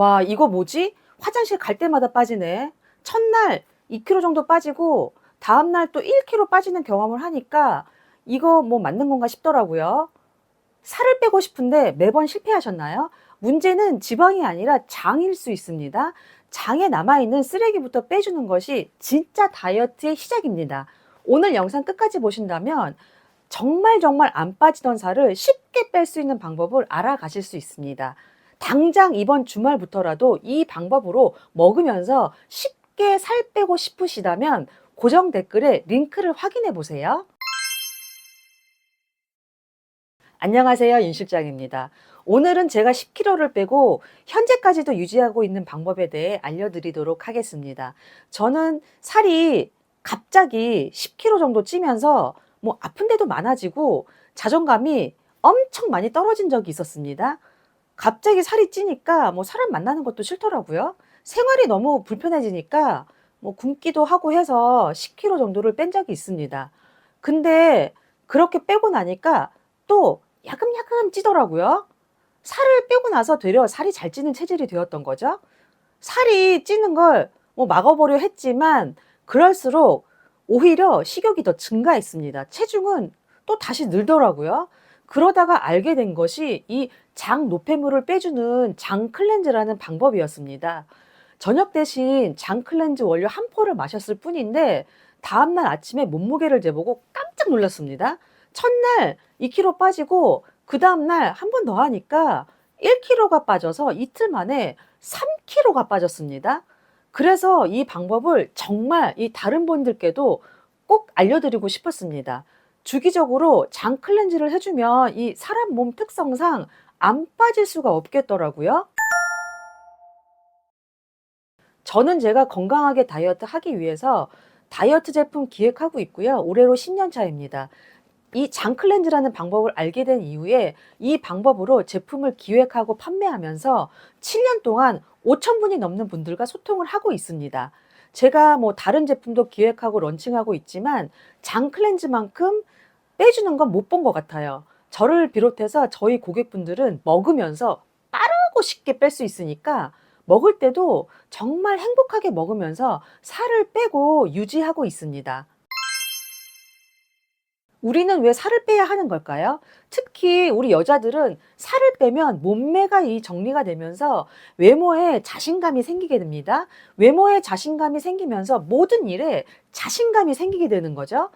와, 이거 뭐지? 화장실 갈 때마다 빠지네. 첫날 2kg 정도 빠지고 다음날 또 1kg 빠지는 경험을 하니까 이거 뭐 맞는 건가 싶더라고요. 살을 빼고 싶은데 매번 실패하셨나요? 문제는 지방이 아니라 장일 수 있습니다. 장에 남아있는 쓰레기부터 빼주는 것이 진짜 다이어트의 시작입니다. 오늘 영상 끝까지 보신다면 정말 정말 안 빠지던 살을 쉽게 뺄 수 있는 방법을 알아가실 수 있습니다. 당장 이번 주말부터라도 이 방법으로 먹으면서 쉽게 살 빼고 싶으시다면 고정 댓글에 링크를 확인해 보세요. 안녕하세요. 윤 실장입니다. 오늘은 제가 10kg를 빼고 현재까지도 유지하고 있는 방법에 대해 알려드리도록 하겠습니다. 저는 살이 갑자기 10kg 정도 찌면서 뭐 아픈 데도 많아지고 자존감이 엄청 많이 떨어진 적이 있었습니다. 갑자기 살이 찌니까 뭐 사람 만나는 것도 싫더라고요. 생활이 너무 불편해지니까 뭐 굶기도 하고 해서 10kg 정도를 뺀 적이 있습니다. 근데 그렇게 빼고 나니까 또 야금야금 찌더라고요. 살을 빼고 나서 되려 살이 잘 찌는 체질이 되었던 거죠. 살이 찌는 걸 뭐 막아보려 했지만 그럴수록 오히려 식욕이 더 증가했습니다. 체중은 또 다시 늘더라고요. 그러다가 알게 된 것이 이 장 노폐물을 빼주는 장 클렌즈라는 방법이었습니다. 저녁 대신 장 클렌즈 원료 한 포를 마셨을 뿐인데 다음날 아침에 몸무게를 재보고 깜짝 놀랐습니다. 첫날 2kg 빠지고 그 다음날 한 번 더 하니까 1kg가 빠져서 이틀 만에 3kg가 빠졌습니다. 그래서 이 방법을 정말 이 다른 분들께도 꼭 알려드리고 싶었습니다. 주기적으로 장 클렌즈를 해주면 이 사람 몸 특성상 안 빠질 수가 없겠더라고요. 저는 제가 건강하게 다이어트 하기 위해서 다이어트 제품 기획하고 있고요. 올해로 10년 차입니다. 이 장 클렌즈라는 방법을 알게 된 이후에 이 방법으로 제품을 기획하고 판매하면서 7년 동안 5천 분이 넘는 분들과 소통을 하고 있습니다. 제가 뭐 다른 제품도 기획하고 런칭하고 있지만 장 클렌즈만큼 빼주는 건 못 본 것 같아요. 저를 비롯해서 저희 고객분들은 먹으면서 빠르고 쉽게 뺄 수 있으니까 먹을 때도 정말 행복하게 먹으면서 살을 빼고 유지하고 있습니다. 우리는 왜 살을 빼야 하는 걸까요? 특히 우리 여자들은 살을 빼면 몸매가 이 정리가 되면서 외모에 자신감이 생기게 됩니다. 외모에 자신감이 생기면서 모든 일에 자신감이 생기게 되는 거죠.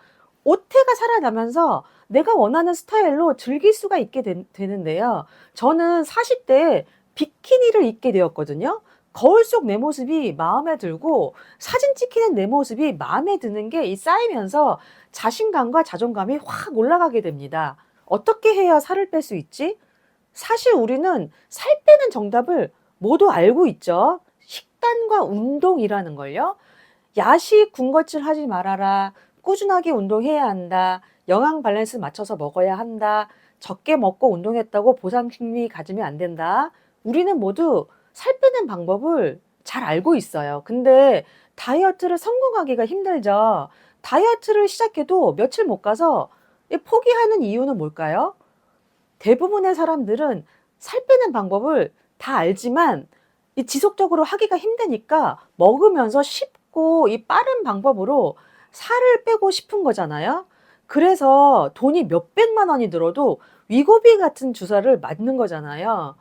옷태가 살아나면서 내가 원하는 스타일로 즐길 수가 있게 되, 되는데요. 저는 40대에 비키니를 입게 되었거든요. 거울 속 내 모습이 마음에 들고 사진 찍히는 내 모습이 마음에 드는 게 이 쌓이면서 자신감과 자존감이 확 올라가게 됩니다. 어떻게 해야 살을 뺄 수 있지? 사실 우리는 살 빼는 정답을 모두 알고 있죠. 식단과 운동이라는 걸요. 야식 군것질 하지 말아라. 꾸준하게 운동해야 한다. 영양 밸런스 맞춰서 먹어야 한다. 적게 먹고 운동했다고 보상 심리 가지면 안 된다. 우리는 모두 살 빼는 방법을 잘 알고 있어요. 근데 다이어트를 성공하기가 힘들죠. 다이어트를 시작해도 며칠 못 가서 포기하는 이유는 뭘까요? 대부분의 사람들은 살 빼는 방법을 다 알지만 이 지속적으로 하기가 힘드니까 먹으면서 쉽고 이 빠른 방법으로 살을 빼고 싶은 거잖아요. 그래서 돈이 몇백만 원이 들어도 위고비 같은 주사를 맞는 거잖아요.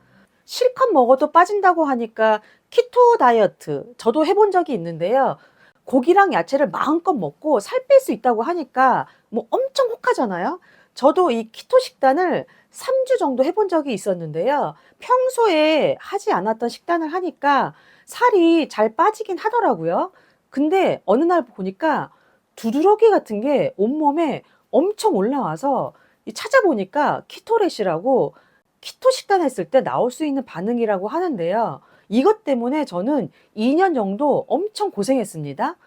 실컷 먹어도 빠진다고 하니까 키토 다이어트 저도 해본 적이 있는데요. 고기랑 야채를 마음껏 먹고 살 뺄 수 있다고 하니까 뭐 엄청 혹하잖아요. 저도 이 키토 식단을 3주 정도 해본 적이 있었는데요. 평소에 하지 않았던 식단을 하니까 살이 잘 빠지긴 하더라고요. 근데 어느 날 보니까 두드러기 같은 게 온몸에 엄청 올라와서 이 찾아보니까 키토렛이라고 키토 식단 했을 때 나올 수 있는 반응이라고 하는데요. 이것 때문에 저는 2년 정도 엄청 고생했습니다.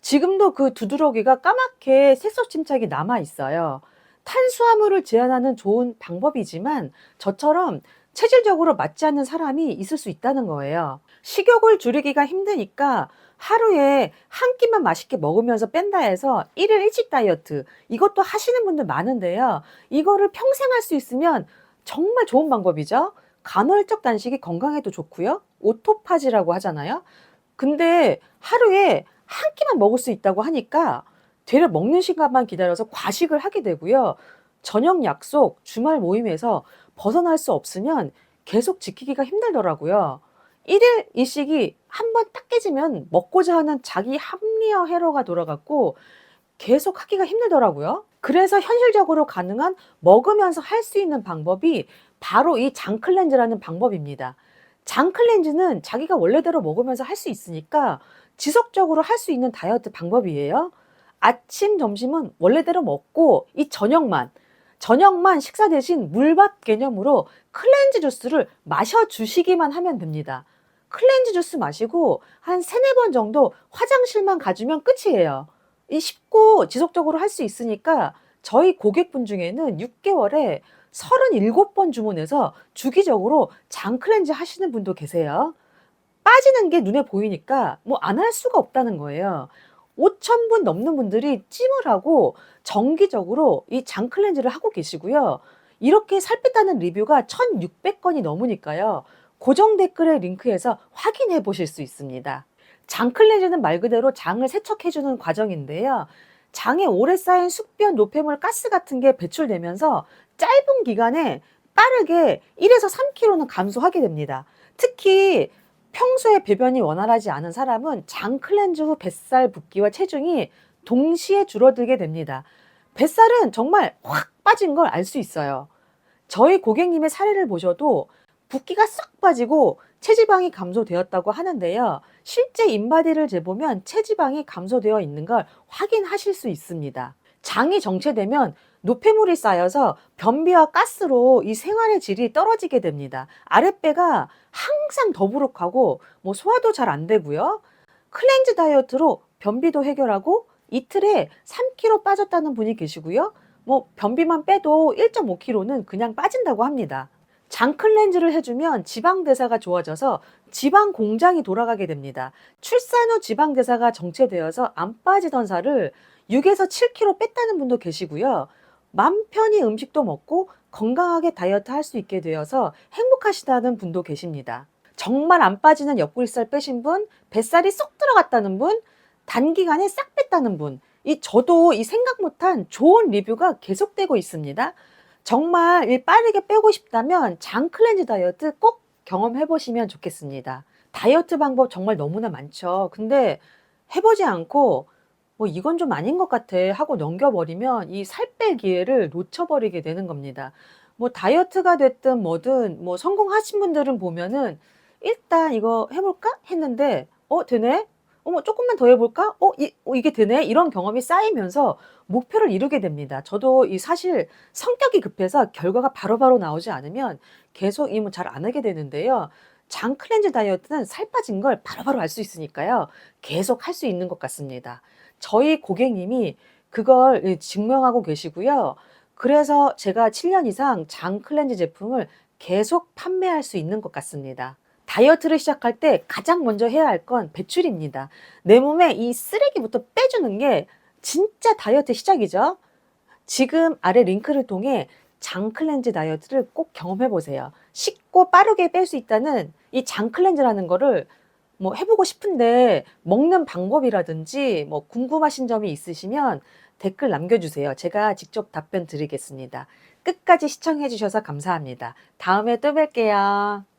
지금도 그 두드러기가 까맣게 색소 침착이 남아 있어요. 탄수화물을 제한하는 좋은 방법이지만 저처럼 체질적으로 맞지 않는 사람이 있을 수 있다는 거예요. 식욕을 줄이기가 힘드니까 하루에 한 끼만 맛있게 먹으면서 뺀다 해서 일일 일식 다이어트 이것도 하시는 분들 많은데요. 이거를 평생 할 수 있으면 정말 좋은 방법이죠. 간헐적 단식이 건강에도 좋고요. 오토파지라고 하잖아요. 근데 하루에 한 끼만 먹을 수 있다고 하니까 되려 먹는 시간만 기다려서 과식을 하게 되고요. 저녁 약속, 주말 모임에서 벗어날 수 없으면 계속 지키기가 힘들더라고요. 일일 일식이 한 번 딱 깨지면 먹고자 하는 자기 합리화 회로가 돌아갔고 계속 하기가 힘들더라고요. 그래서 현실적으로 가능한 먹으면서 할 수 있는 방법이 바로 이 장 클렌즈라는 방법입니다. 장 클렌즈는 자기가 원래대로 먹으면서 할 수 있으니까 지속적으로 할 수 있는 다이어트 방법이에요. 아침, 점심은 원래대로 먹고 이 저녁만 저녁만 식사 대신 물밥 개념으로 클렌즈 주스를 마셔 주시기만 하면 됩니다. 클렌즈 주스 마시고 한 세네 번 정도 화장실만 가주면 끝이에요. 이 쉽고 지속적으로 할 수 있으니까 저희 고객분 중에는 6개월에 37번 주문해서 주기적으로 장 클렌즈 하시는 분도 계세요. 빠지는 게 눈에 보이니까 뭐 안 할 수가 없다는 거예요. 5천 분 넘는 분들이 찜을 하고 정기적으로 이 장 클렌즈를 하고 계시고요. 이렇게 살 뺐다는 리뷰가 1,600건이 넘으니까요. 고정 댓글의 링크에서 확인해 보실 수 있습니다. 장 클렌즈는 말 그대로 장을 세척해주는 과정인데요. 장에 오래 쌓인 숙변, 노폐물, 가스 같은 게 배출되면서 짧은 기간에 빠르게 1에서 3kg는 감소하게 됩니다. 특히 평소에 배변이 원활하지 않은 사람은 장 클렌즈 후 뱃살 붓기와 체중이 동시에 줄어들게 됩니다. 뱃살은 정말 확 빠진 걸 알 수 있어요. 저희 고객님의 사례를 보셔도 붓기가 싹 빠지고 체지방이 감소되었다고 하는데요. 실제 인바디를 재보면 체지방이 감소되어 있는 걸 확인하실 수 있습니다. 장이 정체되면 노폐물이 쌓여서 변비와 가스로 이 생활의 질이 떨어지게 됩니다. 아랫배가 항상 더부룩하고 뭐 소화도 잘 안 되고요. 클렌즈 다이어트로 변비도 해결하고 이틀에 3kg 빠졌다는 분이 계시고요. 뭐 변비만 빼도 1.5kg는 그냥 빠진다고 합니다. 장 클렌즈를 해주면 지방 대사가 좋아져서 지방 공장이 돌아가게 됩니다. 출산 후 지방 대사가 정체되어서 안 빠지던 살을 6에서 7kg 뺐다는 분도 계시고요. 맘 편히 음식도 먹고 건강하게 다이어트 할 수 있게 되어서 행복하시다는 분도 계십니다. 정말 안 빠지는 옆구리살 빼신 분, 뱃살이 쏙 들어갔다는 분, 단기간에 싹 뺐다는 분, 이 저도 이 생각 못한 좋은 리뷰가 계속되고 있습니다. 정말 이 빠르게 빼고 싶다면 장 클렌즈 다이어트 꼭 경험해 보시면 좋겠습니다. 다이어트 방법 정말 너무나 많죠. 근데 해보지 않고 뭐 이건 좀 아닌 것 같아 하고 넘겨버리면 이 살 뺄 기회를 놓쳐버리게 되는 겁니다. 뭐 다이어트가 됐든 뭐든 뭐 성공하신 분들은 보면은 일단 이거 해볼까 했는데 어 되네 어머 조금만 더 해볼까 어, 이, 어 이게 되네 이런 경험이 쌓이면서 목표를 이루게 됩니다. 저도 이 사실 성격이 급해서 결과가 바로바로 나오지 않으면 계속 이 뭐 잘 안 하게 되는데요. 장 클렌즈 다이어트는 살 빠진 걸 바로바로 알 수 있으니까요. 계속 할 수 있는 것 같습니다. 저희 고객님이 그걸 예, 증명하고 계시고요. 그래서 제가 7년 이상 장 클렌즈 제품을 계속 판매할 수 있는 것 같습니다. 다이어트를 시작할 때 가장 먼저 해야 할 건 배출입니다. 내 몸에 이 쓰레기부터 빼주는 게 진짜 다이어트 시작이죠. 지금 아래 링크를 통해 장 클렌즈 다이어트를 꼭 경험해 보세요. 쉽고 빠르게 뺄 수 있다는 이 장 클렌즈라는 거를 뭐 해보고 싶은데 먹는 방법이라든지 뭐 궁금하신 점이 있으시면 댓글 남겨주세요. 제가 직접 답변 드리겠습니다. 끝까지 시청해 주셔서 감사합니다. 다음에 또 뵐게요.